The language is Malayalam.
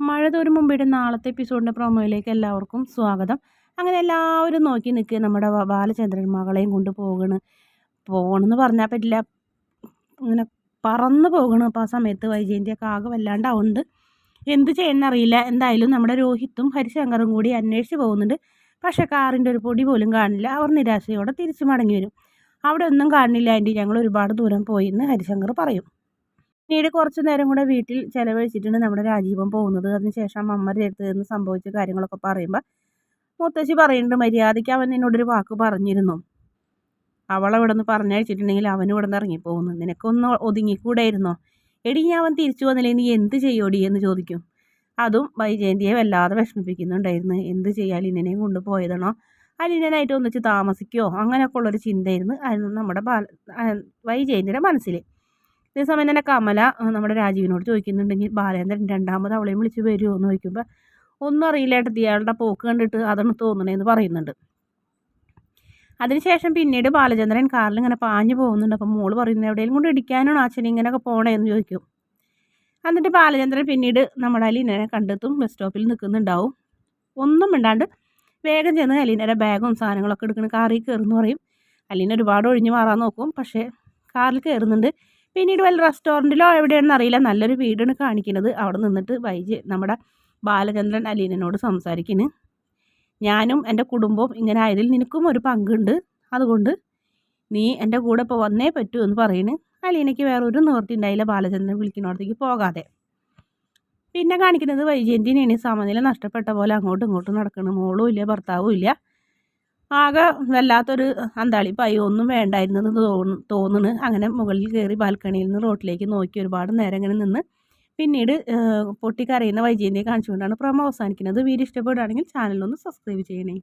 മഴ തോരും മുമ്പിട്ട് നാളത്തെ എപ്പിസോഡിന്റെ പ്രൊമോയിലേക്ക് എല്ലാവർക്കും സ്വാഗതം. അങ്ങനെ എല്ലാവരും നോക്കി നിൽക്കുക നമ്മുടെ ബാലചന്ദ്രൻ മകളെയും കൊണ്ട് പോകണ്. പോകണമെന്ന് പറഞ്ഞാൽ പറ്റില്ല. ഇങ്ങനെ പറന്ന് പോകണം അപ്പോൾ ആ സമയത്ത് വൈജയന്തിയൊക്കെ ആകെ വല്ലാണ്ടാവുന്നുണ്ട്. എന്ത് ചെയ്യുന്നറിയില്ല. എന്തായാലും നമ്മുടെ രോഹിത്തും ഹരിശങ്കറും കൂടി അന്വേഷിച്ച് പോകുന്നുണ്ട്. പക്ഷേ കാറിന്റെ ഒരു പൊടി പോലും കാണില്ല. അവർ നിരാശയോടെ തിരിച്ചു മടങ്ങി വരും. അവിടെ ഒന്നും കാണില്ല ആന്റി ഞങ്ങൾ ഒരുപാട് ദൂരം പോയി എന്ന് ഹരിശങ്കർ പറയും. പിന്നീട് കുറച്ച് നേരം കൂടെ വീട്ടിൽ ചിലവഴിച്ചിട്ടുണ്ട് നമ്മുടെ രാജീവൻ പോകുന്നത്. അതിനുശേഷം അമ്മയുടെ അടുത്ത് നിന്ന് സംഭവിച്ച കാര്യങ്ങളൊക്കെ പറയുമ്പോൾ മുത്തശ്ശി പറയുന്നുണ്ട് മര്യാദയ്ക്ക് അവൻ എന്നോടൊരു വാക്ക് പറഞ്ഞിരുന്നു. അവളവിടെ നിന്ന് പറഞ്ഞയച്ചിട്ടുണ്ടെങ്കിൽ അവൻ ഇവിടെ നിന്ന് ഇറങ്ങിപ്പോകുന്നു. നിനക്കൊന്ന് ഒതുങ്ങിക്കൂടായിരുന്നോ? എടി ഞാൻ അവൻ തിരിച്ചു വന്നില്ലേ? നീ എന്ത് ചെയ്യോടി? എന്ന് ചോദിക്കും. അതും വൈജയന്തിയെ വല്ലാതെ വിഷമിപ്പിക്കുന്നുണ്ടായിരുന്നു. എന്ത് ചെയ്യാൻ ലിനനെയും കൊണ്ടുപോയതാണോ? അലിനനായിട്ട് ഒന്നിച്ച് താമസിക്കുമോ അങ്ങനെയൊക്കെ ഉള്ളൊരു ചിന്തയായിരുന്നു നമ്മുടെ ബാല വൈജയന്തിയുടെ മനസ്സിൽ അതേസമയം തന്നെ കമല നമ്മുടെ രാജീവിനോട് ചോദിക്കുന്നുണ്ടെങ്കിൽ ബാലേന്ദ്രൻ രണ്ടാമത് അവളെയും വിളിച്ച് വരുമോ എന്ന് ചോദിക്കുമ്പോൾ ഒന്നും അറിയില്ലായിട്ട് ഇയാളുടെ പോക്ക് കണ്ടിട്ട് അതൊന്ന് തോന്നണേ എന്ന് പറയുന്നുണ്ട്. അതിനുശേഷം പിന്നീട് ബാലചന്ദ്രൻ കാറിൽ ഇങ്ങനെ പാഞ്ഞു പോകുന്നുണ്ട്. അപ്പം മോൾ പറയുന്നത് എവിടെയെങ്കിലും കൊണ്ട് ഇടിക്കാനാണ് അച്ഛൻ ഇങ്ങനെയൊക്കെ പോണേന്ന്? ചോദിക്കും. എന്നിട്ട് ബാലചന്ദ്രൻ പിന്നീട് നമ്മുടെ അലീനനെ കണ്ടെത്തും ബസ് സ്റ്റോപ്പിൽ നിൽക്കുന്നുണ്ടാവും. ഒന്നും മിണ്ടാണ്ട് വേഗം ചെന്ന് അലീനയുടെ ബാഗും സാധനങ്ങളൊക്കെ എടുക്കുന്ന കാറിൽ കയറുന്നു പറയും. അലീന ഒരുപാട് ഒഴിഞ്ഞു മാറാൻ നോക്കും പക്ഷേ കാറിൽ കയറുന്നുണ്ട്. പിന്നീട് വല്ല റെസ്റ്റോറന്റിലോ എവിടെയാണെന്ന് അറിയില്ല. നല്ലൊരു വീടാണ് കാണിക്കുന്നത്. അവിടെ നിന്നിട്ട് വൈജ് നമ്മുടെ ബാലചന്ദ്രൻ അലീനോട് സംസാരിക്കുന്നു. ഞാനും എന്റെ കുടുംബവും ഇങ്ങനെ ആയതിൽ നിനക്കും ഒരു പങ്കുണ്ട്. അതുകൊണ്ട് നീ എന്റെ കൂടെ ഇപ്പോൾ വന്നേ പറ്റൂ എന്ന് പറയുന്നു അലീനയ്ക്ക് വേറെ ഒരു നിവൃത്തി ഉണ്ടായില്ല. ബാലചന്ദ്രൻ വിളിക്കുന്നിടത്തേക്ക് പോകാതെ. പിന്നെ കാണിക്കുന്നത് വൈജയന്തിനെയാണ്. സമനില നഷ്ടപ്പെട്ട പോലെ അങ്ങോട്ടും ഇങ്ങോട്ടും നടക്കുന്നു. മോളും ഇല്ല ഭർത്താവും ഇല്ല. ആകെ വല്ലാത്തൊരു അന്താളിപ്പായി. ഒന്നും വേണ്ടായിരുന്നു തോന്നു തോന്നുന്നു. അങ്ങനെ മുകളിൽ കയറി ബാൽക്കണിയിൽ നിന്ന് റോട്ടിലേക്ക് നോക്കി ഒരുപാട് നേരം ഇങ്ങനെ നിന്ന് പിന്നീട് പൊട്ടിക്കരയുന്ന വൈജയന്തിയെ കാണിച്ചുകൊണ്ടാണ് പ്രമോ അവസാനിക്കുന്നത്. വീഡിയോ ഇഷ്ടപ്പെടുകയാണെങ്കിൽ ചാനലൊന്ന് സബ്സ്ക്രൈബ് ചെയ്യണേ.